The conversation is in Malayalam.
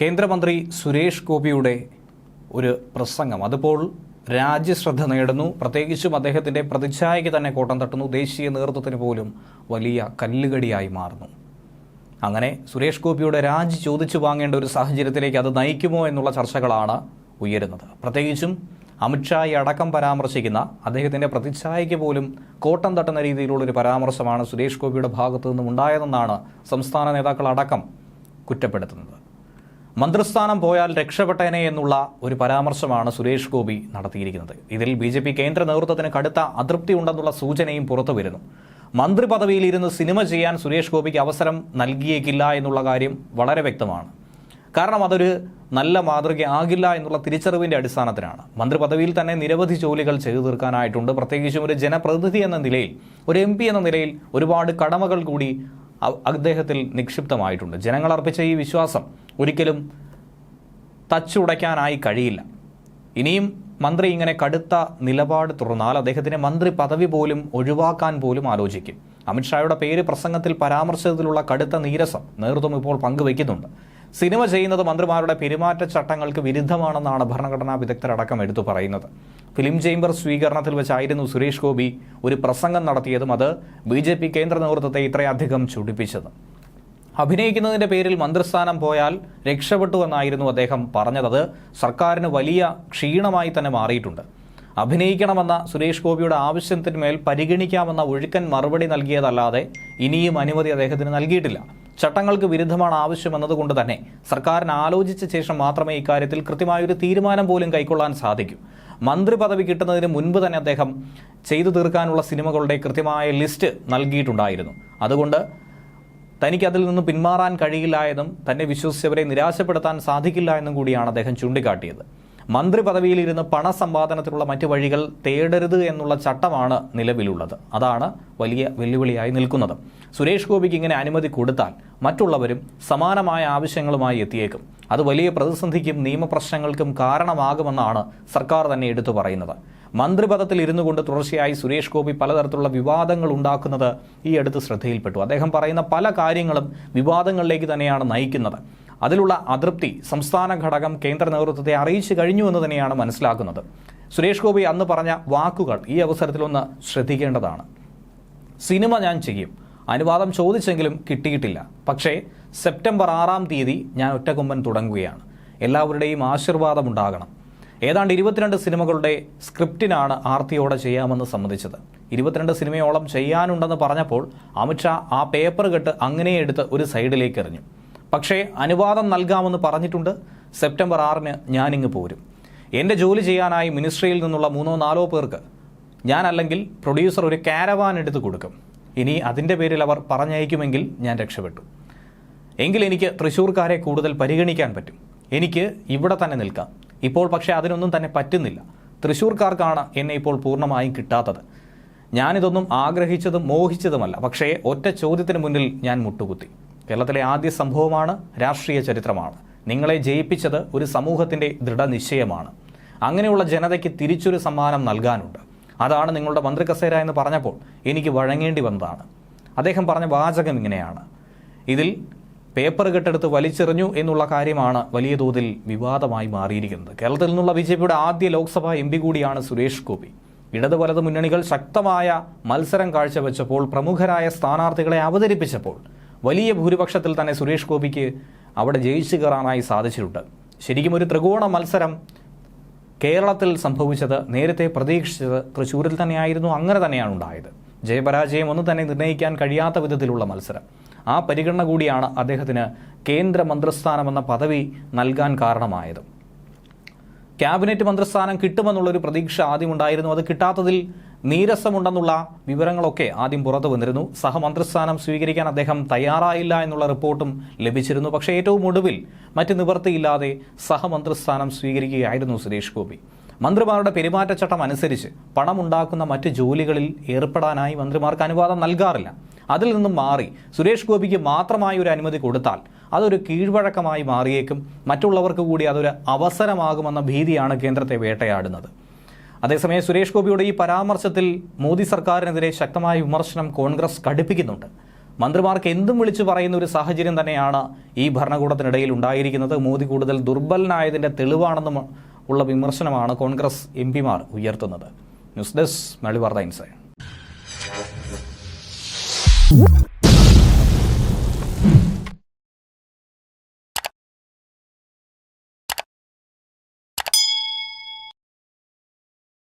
കേന്ദ്രമന്ത്രി സുരേഷ് ഗോപിയുടെ ഒരു പ്രസംഗം. അതിപ്പോൾ രാജ്യശ്രദ്ധ നേടുന്നു. പ്രത്യേകിച്ചും അദ്ദേഹത്തിന്റെ പ്രതിച്ഛായയ്ക്ക് തന്നെ കോട്ടം തട്ടുന്നു. ദേശീയ നേതൃത്വത്തിന് പോലും വലിയ കല്ലുകടിയായി മാറുന്നു. അങ്ങനെ സുരേഷ് ഗോപിയുടെ രാജി ചോദിച്ചു വാങ്ങേണ്ട ഒരു സാഹചര്യത്തിലേക്ക് അത് നയിക്കുമോ എന്നുള്ള ചർച്ചകളാണ് ഉയരുന്നത്. പ്രത്യേകിച്ചും അമിത്ഷായി അടക്കം പരാമർശിക്കുന്ന അദ്ദേഹത്തിന്റെ പ്രതിച്ഛായയ്ക്ക് പോലും കോട്ടം തട്ടുന്ന രീതിയിലുള്ളൊരു പരാമർശമാണ് സുരേഷ് ഗോപിയുടെ ഭാഗത്തു നിന്നും ഉണ്ടായതെന്നാണ് സംസ്ഥാന നേതാക്കൾ അടക്കം കുറ്റപ്പെടുത്തുന്നത്. മന്ത്രിസ്ഥാനം പോയാൽ രക്ഷപ്പെട്ടേനെ എന്നുള്ള ഒരു പരാമർശമാണ് സുരേഷ് ഗോപി നടത്തിയിരിക്കുന്നത്. ഇതിൽ ബി ജെ പി കേന്ദ്ര നേതൃത്വത്തിന് കടുത്ത അതൃപ്തി ഉണ്ടെന്നുള്ള സൂചനയും പുറത്തു വരുന്നു. മന്ത്രി പദവിയിൽ ഇരുന്ന് സിനിമ ചെയ്യാൻ സുരേഷ് ഗോപിക്ക് അവസരം നൽകിയേക്കില്ല എന്നുള്ള കാര്യം വളരെ വ്യക്തമാണ്. കാരണം അതൊരു നല്ല മാതൃക ആകില്ല എന്നുള്ള തിരിച്ചറിവിന്റെ അടിസ്ഥാനത്തിലാണ്. മന്ത്രി പദവിയിൽ തന്നെ നിരവധി ജോലികൾ ചെയ്തു തീർക്കാനായിട്ടുണ്ട്. പ്രത്യേകിച്ചും ഒരു ജനപ്രതിനിധി എന്ന നിലയിൽ ഒരു എം എന്ന നിലയിൽ ഒരുപാട് കടമകൾ കൂടി അദ്ദേഹത്തിൽ നിക്ഷിപ്തമായിട്ടുണ്ട്. ജനങ്ങൾ അർപ്പിച്ച ഈ വിശ്വാസം ഒരിക്കലും തച്ചുടയ്ക്കാനായി കഴിയില്ല. ഇനിയും മന്ത്രി ഇങ്ങനെ കടുത്ത നിലപാട് തുറന്നാൽ അദ്ദേഹത്തിന് മന്ത്രി പദവി പോലും ഒഴിവാക്കാൻ പോലും ആലോചിക്കും. അമിത്ഷായുടെ പേര് പ്രസംഗത്തിൽ പരാമർശത്തിലുള്ള കടുത്ത നീരസം നേതൃത്വം ഇപ്പോൾ പങ്കുവയ്ക്കുന്നുണ്ട്. സിനിമ ചെയ്യുന്നത് മന്ത്രിമാരുടെ പെരുമാറ്റച്ചട്ടങ്ങൾക്ക് വിരുദ്ധമാണെന്നാണ് ഭരണഘടനാ വിദഗ്ധരടക്കം എടുത്തു പറയുന്നത്. ഫിലിം ചേംബർ സ്വീകരണത്തിൽ വെച്ചായിരുന്നു സുരേഷ് ഗോപി ഒരു പ്രസംഗം നടത്തിയതും അത് ബി കേന്ദ്ര നേതൃത്വത്തെ ഇത്രയധികം ചുടിപ്പിച്ചത്. അഭിനയിക്കുന്നതിന്റെ പേരിൽ മന്ത്രിസ്ഥാനം പോയാൽ രക്ഷപ്പെട്ടു എന്നായിരുന്നു അദ്ദേഹം പറഞ്ഞത്. സർക്കാരിന് വലിയ ക്ഷീണമായി തന്നെ മാറിയിട്ടുണ്ട്. അഭിനയിക്കണമെന്ന സുരേഷ് ഗോപിയുടെ ആവശ്യത്തിന്മേൽ പരിഗണിക്കാമെന്ന ഒഴുക്കൻ മറുപടി നൽകിയതല്ലാതെ ഇനിയും അനുമതി അദ്ദേഹത്തിന് നൽകിയിട്ടില്ല. ചട്ടങ്ങൾക്ക് വിരുദ്ധമാണ് ആവശ്യമെന്നതുകൊണ്ട് തന്നെ സർക്കാരിന് ആലോചിച്ച ശേഷം മാത്രമേ ഇക്കാര്യത്തിൽ കൃത്യമായൊരു തീരുമാനം പോലും കൈക്കൊള്ളാൻ സാധിക്കൂ. മന്ത്രി പദവി കിട്ടുന്നതിന് മുൻപ് തന്നെ അദ്ദേഹം ചെയ്തു തീർക്കാനുള്ള സിനിമകളുടെ കൃത്യമായ ലിസ്റ്റ് നൽകിയിട്ടുണ്ടായിരുന്നു. അതുകൊണ്ട് തനിക്ക് അതിൽ നിന്ന് പിന്മാറാൻ കഴിയില്ല എന്നും തന്നെ വിശ്വസിച്ചവരെ നിരാശപ്പെടുത്താൻ സാധിക്കില്ല എന്നും കൂടിയാണ് അദ്ദേഹം ചൂണ്ടിക്കാട്ടിയത്. മന്ത്രി പദവിയിലിരുന്ന് പണസമ്പാദനത്തിനുള്ള മറ്റു വഴികൾ തേടരുത് എന്നുള്ള ചട്ടമാണ് നിലവിലുള്ളത്. അതാണ് വലിയ വെല്ലുവിളിയായി നിൽക്കുന്നത്. സുരേഷ് ഗോപിക്ക് ഇങ്ങനെ അനുമതി കൊടുത്താൽ മറ്റുള്ളവരും സമാനമായ ആവശ്യങ്ങളുമായി എത്തിയേക്കും. അത് വലിയ പ്രതിസന്ധിക്കും നിയമപ്രശ്നങ്ങൾക്കും കാരണമാകുമെന്നാണ് സർക്കാർ തന്നെ എടുത്തു പറയുന്നത്. മന്ത്രിപദത്തിൽ ഇരുന്നു കൊണ്ട് തുടർച്ചയായി സുരേഷ് ഗോപി പലതരത്തിലുള്ള വിവാദങ്ങൾ ഉണ്ടാക്കുന്നത് ഈ അടുത്ത് ശ്രദ്ധയിൽപ്പെട്ടു. അദ്ദേഹം പറയുന്ന പല കാര്യങ്ങളും വിവാദങ്ങളിലേക്ക് തന്നെയാണ് നയിക്കുന്നത്. അതിലുള്ള അതൃപ്തി സംസ്ഥാന ഘടകം കേന്ദ്ര നേതൃത്വത്തെ അറിയിച്ചു കഴിഞ്ഞു എന്ന് തന്നെയാണ് മനസ്സിലാക്കുന്നത്. സുരേഷ് ഗോപി അന്ന് പറഞ്ഞ വാക്കുകൾ ഈ അവസരത്തിലൊന്ന് ശ്രദ്ധിക്കേണ്ടതാണ്. സിനിമ ഞാൻ ചെയ്യും. അനുവാദം ചോദിച്ചെങ്കിലും കിട്ടിയിട്ടില്ല. പക്ഷേ സെപ്റ്റംബർ ആറാം തീയതി ഞാൻ ഒറ്റക്കൊമ്പൻ തുടങ്ങുകയാണ്. എല്ലാവരുടെയും ആശീർവാദം ഉണ്ടാകണം. ഏതാണ്ട് ഇരുപത്തിരണ്ട് സിനിമകളുടെ സ്ക്രിപ്റ്റിനാണ് ആർത്തിയോടെ ചെയ്യാമെന്ന് സമ്മതിച്ചത്. ഇരുപത്തിരണ്ട് സിനിമയോളം ചെയ്യാനുണ്ടെന്ന് പറഞ്ഞപ്പോൾ അമിത്ഷാ ആ പേപ്പർ കെട്ട് അങ്ങനെ എടുത്ത് ഒരു സൈഡിലേക്ക് എറിഞ്ഞു. പക്ഷേ അനുവാദം നൽകാമെന്ന് പറഞ്ഞിട്ടുണ്ട്. സെപ്റ്റംബർ ആറിന് ഞാനിങ്ങ് പോരും. എന്റെ ജോലി ചെയ്യാനായി മിനിസ്ട്രിയിൽ നിന്നുള്ള മൂന്നോ നാലോ പേർക്ക് ഞാനല്ലെങ്കിൽ പ്രൊഡ്യൂസർ ഒരു കാരവാൻ എടുത്ത് കൊടുക്കും. ഇനി അതിന്റെ പേരിൽ അവർ പറഞ്ഞയക്കുമെങ്കിൽ ഞാൻ രക്ഷപ്പെട്ടു. എങ്കിൽ എനിക്ക് തൃശ്ശൂർക്കാരെ കൂടുതൽ പരിഗണിക്കാൻ പറ്റും. എനിക്ക് ഇവിടെ തന്നെ നിൽക്കാം. ഇപ്പോൾ പക്ഷേ അതിനൊന്നും തന്നെ പറ്റുന്നില്ല. തൃശ്ശൂർക്കാർക്കാണ് എന്നെ ഇപ്പോൾ പൂർണമായും കിട്ടാത്തത്. ഞാനിതൊന്നും ആഗ്രഹിച്ചതും മോഹിച്ചതുമല്ല. പക്ഷേ ഒറ്റ ചോദ്യത്തിന് മുന്നിൽ ഞാൻ മുട്ടുകുത്തി. കേരളത്തിലെ ആദ്യ സംഭവമാണ് രാഷ്ട്രീയ ചരിത്രമാണ്. നിങ്ങളെ ജയിപ്പിച്ചത് ഒരു സമൂഹത്തിന്റെ ദൃഢനിശ്ചയമാണ്. അങ്ങനെയുള്ള ജനതയ്ക്ക് തിരിച്ചൊരു സമ്മാനം നൽകാനുണ്ട്. അതാണ് നിങ്ങളുടെ മന്ത്രി കസേര എന്ന് പറഞ്ഞപ്പോൾ എനിക്ക് വഴങ്ങേണ്ടി വന്നതാണ്. അദ്ദേഹം പറഞ്ഞ വാചകം ഇങ്ങനെയാണ്. ഇതിൽ പേപ്പർ കെട്ടെടുത്ത് വലിച്ചെറിഞ്ഞു എന്നുള്ള കാര്യമാണ് വലിയ തോതിൽ വിവാദമായി മാറിയിരിക്കുന്നത്. കേരളത്തിൽ നിന്നുള്ള ബി ജെ പിയുടെ ആദ്യ ലോക്സഭാ എം പി കൂടിയാണ് സുരേഷ് ഗോപി. ഇടത് വലത് മുന്നണികൾ ശക്തമായ മത്സരം കാഴ്ചവെച്ചപ്പോൾ പ്രമുഖരായ സ്ഥാനാർത്ഥികളെ അവതരിപ്പിച്ചപ്പോൾ വലിയ ഭൂരിപക്ഷത്തിൽ തന്നെ സുരേഷ് ഗോപിക്ക് അവിടെ ജയിച്ചു കയറാനായി സാധിച്ചിട്ടുണ്ട്. ശരിക്കും ഒരു ത്രികോണ മത്സരം കേരളത്തിൽ സംഭവിച്ചത് നേരത്തെ പ്രതീക്ഷിച്ചത് തൃശ്ശൂരിൽ തന്നെയായിരുന്നു അങ്ങനെ തന്നെയാണ് ഉണ്ടായത്. ജയപരാജയം ഒന്നും തന്നെ നിർണയിക്കാൻ കഴിയാത്ത വിധത്തിലുള്ള മത്സരം. ആ പരിഗണന കൂടിയാണ് അദ്ദേഹത്തിന് കേന്ദ്ര മന്ത്രിസ്ഥാനം എന്ന പദവി നൽകാൻ കാരണമായത്. ക്യാബിനറ്റ് മന്ത്രിസ്ഥാനം കിട്ടുമെന്നുള്ളൊരു പ്രതീക്ഷ ആദ്യം ഉണ്ടായിരുന്നു അത് കിട്ടാത്തതിൽ നീരസമുണ്ടെന്നുള്ള വിവരങ്ങളൊക്കെ ആദ്യം പുറത്തു വന്നിരുന്നു. സഹമന്ത്രിസ്ഥാനം സ്വീകരിക്കാൻ അദ്ദേഹം തയ്യാറായില്ല എന്നുള്ള റിപ്പോർട്ടും ലഭിച്ചിരുന്നു. പക്ഷേ ഏറ്റവും ഒടുവിൽ മറ്റ് നിവൃത്തിയില്ലാതെ സഹമന്ത്രിസ്ഥാനം സ്വീകരിക്കുകയായിരുന്നു സുരേഷ് ഗോപി. മന്ത്രിമാരുടെ പെരുമാറ്റച്ചട്ടം അനുസരിച്ച് പണമുണ്ടാക്കുന്ന മറ്റ് ജോലികളിൽ ഏർപ്പെടാനായി മന്ത്രിമാർക്ക് അനുവാദം നൽകാറില്ല. അതിൽ നിന്നും മാറി സുരേഷ് ഗോപിക്ക് മാത്രമായി ഒരു അനുമതി കൊടുത്താൽ അതൊരു കീഴ്വഴക്കമായി മാറിയേക്കും. മറ്റുള്ളവർക്ക് കൂടി അതൊരു അവസരമാകുമെന്ന ഭീതിയാണ് കേന്ദ്രത്തെ വേട്ടയാടുന്നത്. അതേസമയം സുരേഷ് ഗോപിയുടെ ഈ പരാമർശത്തിൽ മോദി സർക്കാരിനെതിരെ ശക്തമായ വിമർശനം കോൺഗ്രസ് കടുപ്പിക്കുന്നുണ്ട്. മന്ത്രിമാർക്ക് എന്തും വിളിച്ചു പറയുന്ന ഒരു സാഹചര്യം തന്നെയാണ് ഈ ഭരണകൂടത്തിനിടയിൽ ഉണ്ടായിരിക്കുന്നത്. മോദി കൂടുതൽ ദുർബലനായതിന്റെ തെളിവാണെന്നും ഉള്ള വിമർശനമാണ് കോൺഗ്രസ് എം പിമാർ ഉയർത്തുന്നത്. News desk Malabar times